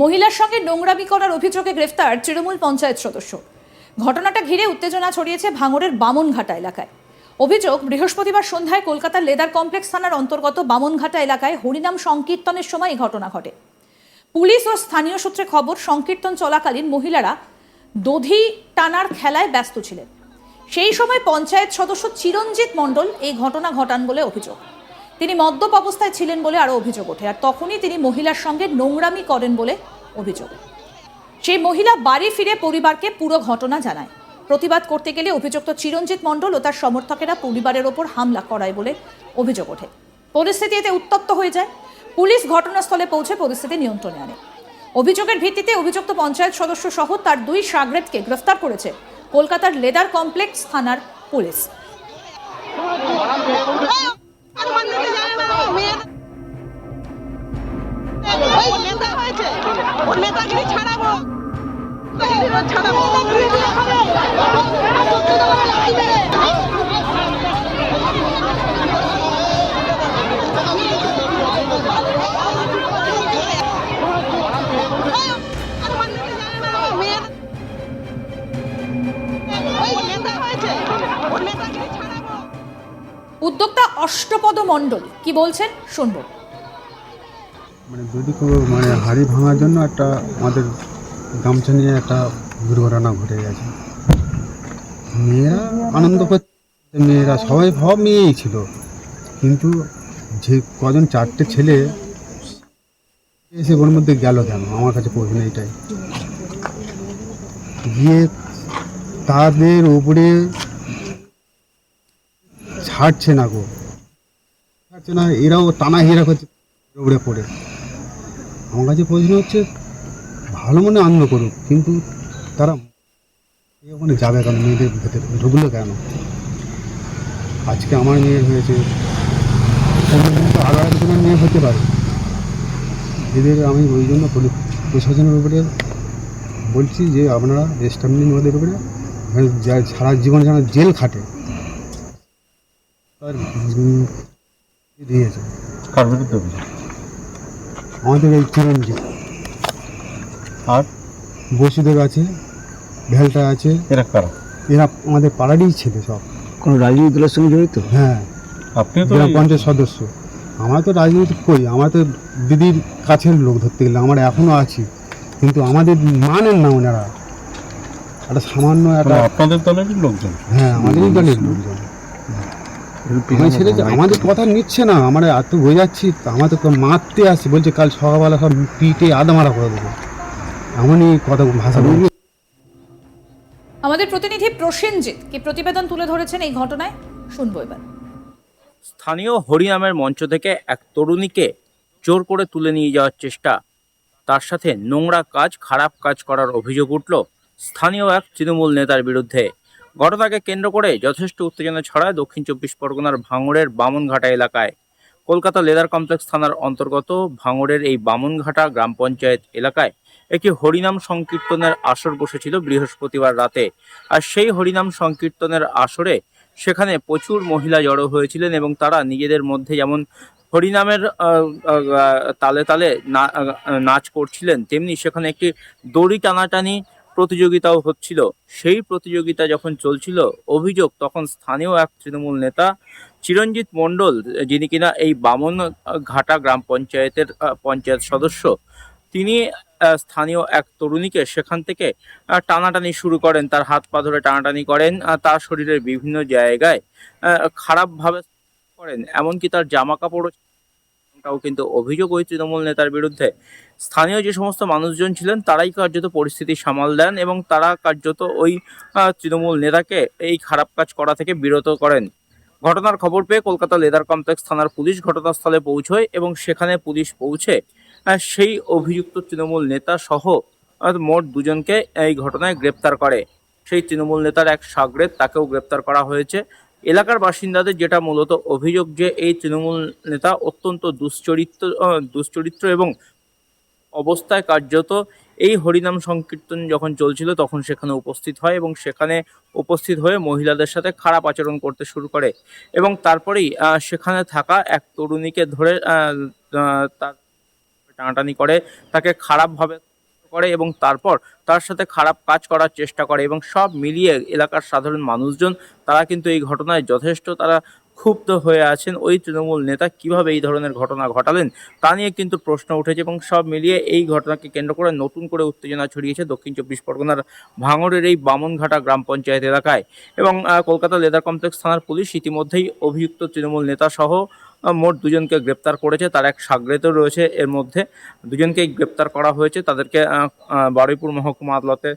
মহিলার সঙ্গে নোংরামি করার অভিযোগে গ্রেফতার তৃণমূল পঞ্চায়েত সদস্য। ঘটনাটা ঘিরে উত্তেজনা ছড়িয়েছে ভাঙড়ের বামনঘাটা এলাকায়। অভিযোগ, বৃহস্পতিবার সন্ধ্যায় কলকাতার লেদার কমপ্লেক্স থানার অন্তর্গত বামনঘাটা এলাকায় হরিনাম সংকীর্তনের সময় এই ঘটনা ঘটে। পুলিশ ও স্থানীয় সূত্রে খবর, সংকীর্তন চলাকালীন মহিলারা দধি টানার খেলায় ব্যস্ত ছিলেন। সেই সময় পঞ্চায়েত সদস্য চিরঞ্জিত মণ্ডল এই ঘটনা ঘটান বলে অভিযোগ। তিনি মদ্যপ অবস্থায় ছিলেন বলে আরও অভিযোগ ওঠে, আর তখনই তিনি মহিলার সঙ্গে নোংরামি করেন বলে অভিযোগ সেই মহিলা বাড়ি ফিরে পরিবারকে পুরো ঘটনা জানায়। প্রতিবাদ করতে গেলে অভিযুক্ত চিরঞ্জিত মণ্ডল ও তার সমর্থকেরা পরিবারের ওপর হামলা করায় বলে অভিযোগ ওঠে। পরিস্থিতি এতে উত্তপ্ত হয়ে যায়। পুলিশ ঘটনাস্থলে পৌঁছে পরিস্থিতি নিয়ন্ত্রণে আনে। অভিযোগের ভিত্তিতে অভিযুক্ত পঞ্চায়েত সদস্য সহ তার দুই সাগরেদকে গ্রেফতার করেছে কলকাতার লেদার কমপ্লেক্স থানার পুলিশ সম্মান দিতে জানে না ও মেয়ে? নেতা হয়েছে। ও নেতাগিরি ছাড়াবো ছাড়াবো সম্মান উদ্যোক্তা অষ্টপদ মণ্ডল, কি বলছেন? শুনব। মানে যদি কোনো মানে হাড়ি ভাঙার জন্য একটা আমাদের গামছা নিয়ে একটা দুর্ঘটনা ঘটে গেছে। মেয়েরা আনন্দ করছে, মেয়েরা সবাই সব মেয়েই ছিল। কিন্তু যে কজন চারটে ছেলে এসে ওর মধ্যে গেল কেন? আমার কাছে প্রশ্ন এটাই গিয়ে তাদের উপরে ছাড়ছে না গো। ছাড়ছে না, এরাও টানা হিরা করছে উপরে পড়ে। আমার কাছে প্রশ্ন হচ্ছে, ভালো মনে আনন্দ করুক, কিন্তু তারা ওখানে যাবে কেন, মেয়েদের ভেতরে? ঢুকলো কেন? আজকে আমার মেয়ের হয়েছে তো দিনের মেয়ে হতে পারে। এদের আমি ওই জন্য প্রশাসনের উপরে বলছি যে আপনারা স্টামলিং ওদের উপরে যা- সারা জীবন যেন জেল খাটে। দিয়েছে কার বিরুদ্ধে অভিযোগ আমাদের এই চিরঞ্জিত আর? বসুদেব আছে ভেলটা আছে। এরা কারা? এরা আমাদের পাড়ারই ছেলে সব। কোনো রাজনৈতিক দলের সঙ্গে জড়িত? হ্যাঁ। আপনিও তো গ্রাম পঞ্চায়েত সদস্য। আমরা তো রাজনীতি করি আমরা তো দিদির কাছের লোক ধরতে গেলে আমরা এখনও আছি। কিন্তু আমাদের মানেন না ওনারা। একটা সামান্য মানে একটা আপনাদের দলেরই লোকজন। হ্যাঁ আমাদেরই দলের লোকজন। আমার ছেলে যে আমাদের কথা নিচ্ছে না আমরা এত বোঝাচ্ছি আমাদের তো মারতে আসছে বলছে কাল সকালবেলা সব পিঠে আদা মারা করে দেবো। এমনই কথা ভাষা বলছে। আমাদের প্রতিনিধি প্রসেনজিৎ কি প্রতিবেদন তুলে ধরেছেন এই ঘটনায়? শুনব এবার। স্থানীয় হরিনামের মঞ্চ থেকে এক তরুণীকে জোর করে তুলে নিয়ে যাওয়ার চেষ্টা। তার সাথে নোংরা কাজ খারাপ কাজ করার অভিযোগ উঠল স্থানীয় এক তৃণমূল নেতার বিরুদ্ধে। ঘটনাকে কেন্দ্র করে যথেষ্ট উত্তেজনা ছড়ায় দক্ষিণ চব্বিশ পরগনার ভাঙড়ের বামনঘাটা এলাকায়। কলকাতা লেদার কমপ্লেক্স থানার অন্তর্গত ভাঙড়ের এই বামনঘাটা গ্রাম পঞ্চায়েত এলাকায় একটি হরিনাম সংকীর্তনের আসর বসেছিল বৃহস্পতিবার রাতে। আর সেই হরিনাম সংকীর্তনের আসরে সেখানে প্রচুর মহিলা জড়ো হয়েছিলেন এবং তারা নিজেদের মধ্যে যেমন হরিনামের তালে তালে নাচ করছিলেন, তেমনি সেখানে একটি দড়ি টানাটানি প্রতিযোগিতাও হচ্ছিল। সেই প্রতিযোগিতা যখন চলছিল, অভিযোগ তখন স্থানীয় এক তৃণমূল নেতা, চিরঞ্জিত মণ্ডল, যিনি কিনা এই বামন ঘাটা গ্রাম পঞ্চায়েতের পঞ্চায়েত সদস্য, তিনি স্থানীয় এক তরুণীকে সেখান থেকে টানাটানি শুরু করেন, তার হাত পা ধরে টানাটানি করেন তার শরীরের বিভিন্ন জায়গায় খারাপভাবে করেন, এমনকি তার জামা কাপড়ও তাও কিন্তু অভিযোগ ওই তৃণমূল নেতার বিরুদ্ধে। স্থানীয় যে সমস্ত মানুষজন ছিলেন, তারাই কার্যত পরিস্থিতি সামাল দেন এবং তারা কার্যত ওই তৃণমূল নেতাকে এই খারাপ কাজ করা থেকে বিরত করেন। ঘটনার খবর পেয়ে কলকাতা লেদার কমপ্লেক্স থানার পুলিশ ঘটনাস্থলে পৌঁছয় এবং সেখানে পুলিশ পৌঁছে সেই অভিযুক্ত তৃণমূল নেতা সহ মোট দুজনকে এই ঘটনায় গ্রেপ্তার করে। সেই তৃণমূল নেতার এক সাগরেদ, তাকেও গ্রেপ্তার করা হয়েছে। এলাকার বাসিন্দাদের যেটা মূলত অভিযোগ যে এই তৃণমূল নেতা অত্যন্ত দুশ্চরিত্র দুশ্চরিত্র এবং অবস্থায় কার্যত এই হরিনাম সংকীর্তন যখন চলছিল তখন সেখানে উপস্থিত হয় এবং সেখানে উপস্থিত হয়ে মহিলাদের সাথে খারাপ আচরণ করতে শুরু করে এবং তারপরেই সেখানে থাকা এক তরুণীকে ধরে তার টানাটানি করে, তাকে খারাপভাবে করে এবং তারপর তার সাথে খারাপ কাজ করার চেষ্টা করে এবং সব মিলিয়ে এলাকার সাধারণ মানুষজন, তারা কিন্তু এই ঘটনায় যথেষ্ট তারা ক্ষুব্ধ হয়ে আছেন। ওই তৃণমূল নেতা কীভাবে এই ধরনের ঘটনা ঘটালেন তা নিয়ে কিন্তু প্রশ্ন উঠেছে এবং সব মিলিয়ে এই ঘটনাকে কেন্দ্র করে নতুন করে উত্তেজনা ছড়িয়েছে দক্ষিণ চব্বিশ পরগনার ভাঙড়ের এই বামনঘাটা গ্রাম পঞ্চায়েত এলাকায় এবং কলকাতা লেদার কমপ্লেক্স থানার পুলিশ ইতিমধ্যেই অভিযুক্ত তৃণমূল নেতা সহ মোট দুজনকে গ্রেপ্তার করেছে, তার এক সাগরেতও রয়েছে। এর মধ্যে দুজনকেই গ্রেপ্তার করা হয়েছে। তাদেরকে বারুইপুর মহকুমা আদালতে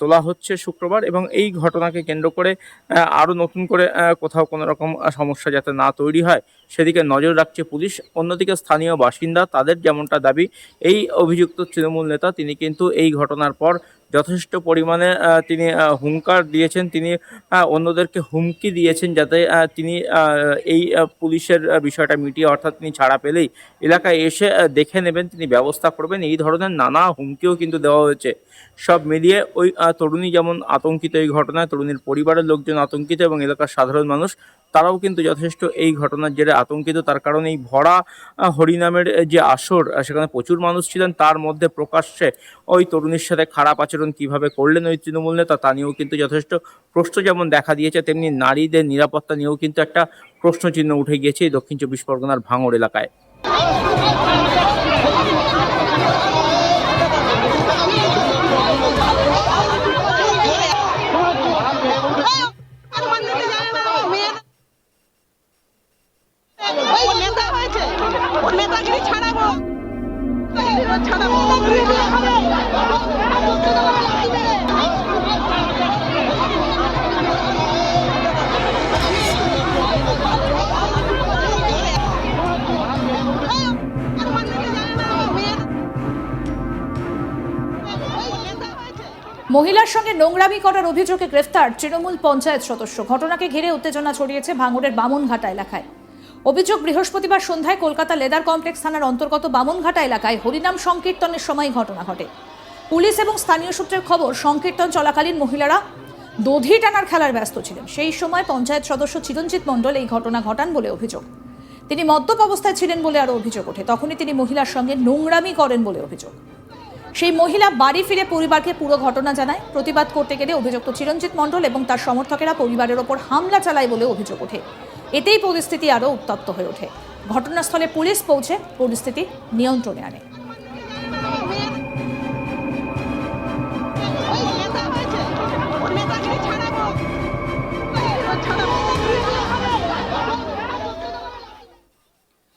তোলা হচ্ছে শুক্রবার এবং এই ঘটনাকে কেন্দ্র করে আরও নতুন করে কোথাও কোনো রকম সমস্যা যাতে না তৈরি হয় সেদিকে নজর রাখছে পুলিশ। অন্যদিকে স্থানীয় বাসিন্দা, তাদের যেমনটা দাবি, এই অভিযুক্ত তৃণমূল নেতা, তিনি কিন্তু এই ঘটনার পর যথেষ্ট পরিমাণে তিনি হুঙ্কার দিয়েছেন। তিনি অন্যদেরকে হুমকি দিয়েছেন যাতে তিনি এই পুলিশের বিষয়টা মিটিয়ে অর্থাৎ তিনি ছাড়া পেলেই এলাকায় এসে দেখে নেবেন, তিনি ব্যবস্থা করবেন। এই ধরনের নানা হুমকিও কিন্তু দেওয়া হয়েছে। সব মিলিয়ে ওই তরুণী যেমন আতঙ্কিত এই ঘটনায়, তরুণীর পরিবারের লোকজন আতঙ্কিত এবং এলাকার সাধারণ মানুষ, তারাও কিন্তু যথেষ্ট এই ঘটনার জেরে আতঙ্কিত, তার কারণে এই ভরা হরিনামের যে আসর সেখানে প্রচুর মানুষ ছিলেন, তার মধ্যে প্রকাশ্যে ওই তরুণীর সাথে খারাপ আচরণ কীভাবে করলেন ওই তৃণমূল নেতা, তা নিয়েও কিন্তু যথেষ্ট প্রশ্ন যেমন দেখা দিয়েছে, তেমনি নারীদের নিরাপত্তা নিয়েও কিন্তু একটা প্রশ্নচিহ্ন উঠে গিয়েছে দক্ষিণ চব্বিশ পরগনার ভাঙড় এলাকায়। মহিলার সঙ্গে নোংরামি করার অভিযোগে গ্রেফতার তৃণমূল পঞ্চায়েত সদস্য। ঘটনাকে ঘিরে উত্তেজনা ছড়িয়েছে ভাঙড়ের বামনঘাটা এলাকায়। অভিযোগ, বৃহস্পতিবার সন্ধ্যায় কলকাতা লেদার কমপ্লেক্স থানার অন্তর্গত বামনঘাটা এলাকায় হরিনাম সংকীর্তনের সময় ঘটনা ঘটে। পুলিশ এবং স্থানীয় সূত্রের খবর, সংকীর্তন চলাকালীন মহিলারা দধি টানার খেলার ব্যস্ত ছিলেন। সেই সময় পঞ্চায়েত সদস্য চিরঞ্জিত মণ্ডল এই ঘটনা ঘটান বলে অভিযোগ। তিনি মদ্যপ অবস্থায় ছিলেন বলে আরও অভিযোগ ওঠে। তখনই তিনি মহিলার সঙ্গে নোংরামি করেন বলে অভিযোগ। সেই মহিলা বাড়ি ফিরে পরিবারকে পুরো ঘটনা জানায়। প্রতিবাদ করতে গেলে অভিযুক্ত চিরঞ্জিত মণ্ডল এবং তার সমর্থকেরা পরিবারের ওপর হামলা চালায় বলে অভিযোগ ওঠে। এতেই পরিস্থিতি আরও উত্তপ্ত হয়ে ওঠে। ঘটনাস্থলে পুলিশ পৌঁছে পরিস্থিতি নিয়ন্ত্রণে আনে।